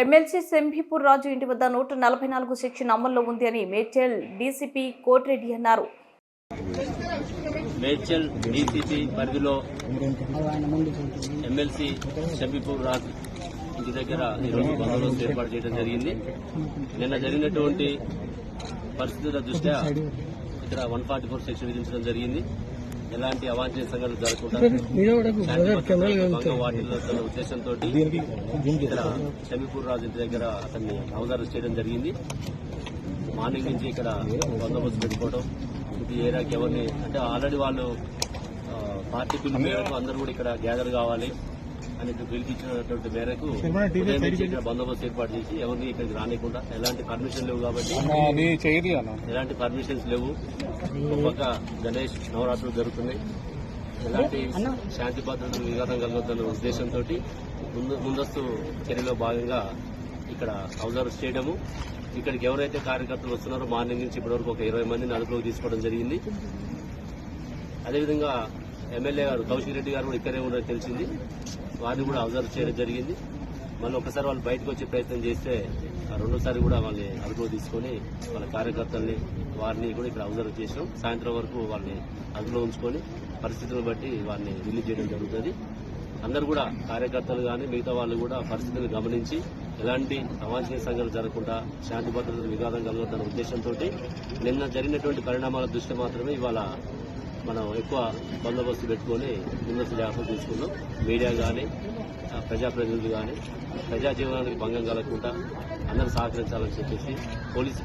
MLC సెంభిపూర్ రాజు ఇంటి వద్ద నూట నలభై నాలుగు సెక్షన్ అమల్లో ఉంది అని మేడ్చల్ డీసీపీ కోటిరెడ్డి అన్నారు. మేడ్చల్ డీసీపీ పరిధిలో ఎమ్మెల్సీ షబీపూర్ రాజు ఇంటి దగ్గర ఈరోజు బందోబస్తు ఏర్పాటు చేయడం జరిగింది. నిన్న జరిగినటువంటి పరిస్థితుల దృష్ట్యా ఇక్కడ వన్ ఫార్టీ ఫోర్ సెక్షన్ విధించడం జరిగింది. ఎలాంటి అవాంఛనీయ సంఘటనలు జరగకుండా వాటిల్లుతున్న ఉద్దేశంతో ఇక్కడ షమీపూర్ రాజు ఇంటి దగ్గర అతన్ని అవగాహన చేయడం జరిగింది. మార్నింగ్ నుంచి ఇక్కడ బందోబస్తు పెట్టుకోవడం ఇది ఏరియాకి ఎవరిని అంటే ఆల్రెడీ వాళ్ళు పార్టీ మేరకు అందరూ కూడా ఇక్కడ గ్యాదర్ కావాలి. అని పిలిపించినటువంటి మేరకు బందోబస్తు ఏర్పాటు చేసి ఎవరిని ఇక్కడికి రానికుండా ఎలాంటి పర్మిషన్ లేవు కాబట్టి ఎలాంటి పర్మిషన్స్ లేవు. ఒక గణేష్ నవరాత్రులు జరుగుతున్నాయి. ఎలాంటి శాంతి భద్రతలు విఘాతం కలగొద్దన్న ఉద్దేశంతో ముందు ముందస్తు చర్యలో భాగంగా ఇక్కడ అబ్జర్వ్ చేయడము ఇక్కడికి ఎవరైతే కార్యకర్తలు వస్తున్నారో మార్నింగ్ నుంచి ఇప్పటివరకు ఒక ఇరవై మందిని అదుపులోకి తీసుకోవడం జరిగింది. అదేవిధంగా ఎమ్మెల్యే గారు కౌశిక్ రెడ్డి గారు కూడా ఇక్కడే ఉన్నది తెలిసింది. వారిని కూడా అబ్జర్వ్ చేయడం జరిగింది. మళ్ళీ ఒకసారి వాళ్ళు బయటకు వచ్చే ప్రయత్నం చేస్తే ఆ రెండోసారి కూడా వాళ్ళని అదుపులో తీసుకొని వాళ్ళ కార్యకర్తల్ని వారిని కూడా ఇక్కడ అబ్జర్వ్ చేసాం సాయంత్రం వరకు వాళ్ళని అదుపులో ఉంచుకొని పరిస్థితులను బట్టి వారిని రిలీజ్ చేయడం జరుగుతుంది. అందరూ కూడా కార్యకర్తలు కానీ మిగతా వాళ్ళు కూడా పరిస్థితులు గమనించి ఎలాంటి అవాంఛనీయ సంఘటనలు జరగకుండా శాంతి భద్రతలు విఘాతం కలగొద్దన్న ఉద్దేశంతో నిన్న జరిగినటువంటి పరిణామాల దృష్టి మాత్రమే ఇవాళ మనం ఎక్కువ బందోబస్తు పెట్టుకొని ముందస్తు జాగ్రత్తలు తీసుకున్నాం మీడియా కానీ ప్రజాప్రతినిధులు కానీ ప్రజా జీవనానికి భంగం కలగకుండా అందరూ సహకరించాలని చెప్పేసి పోలీసు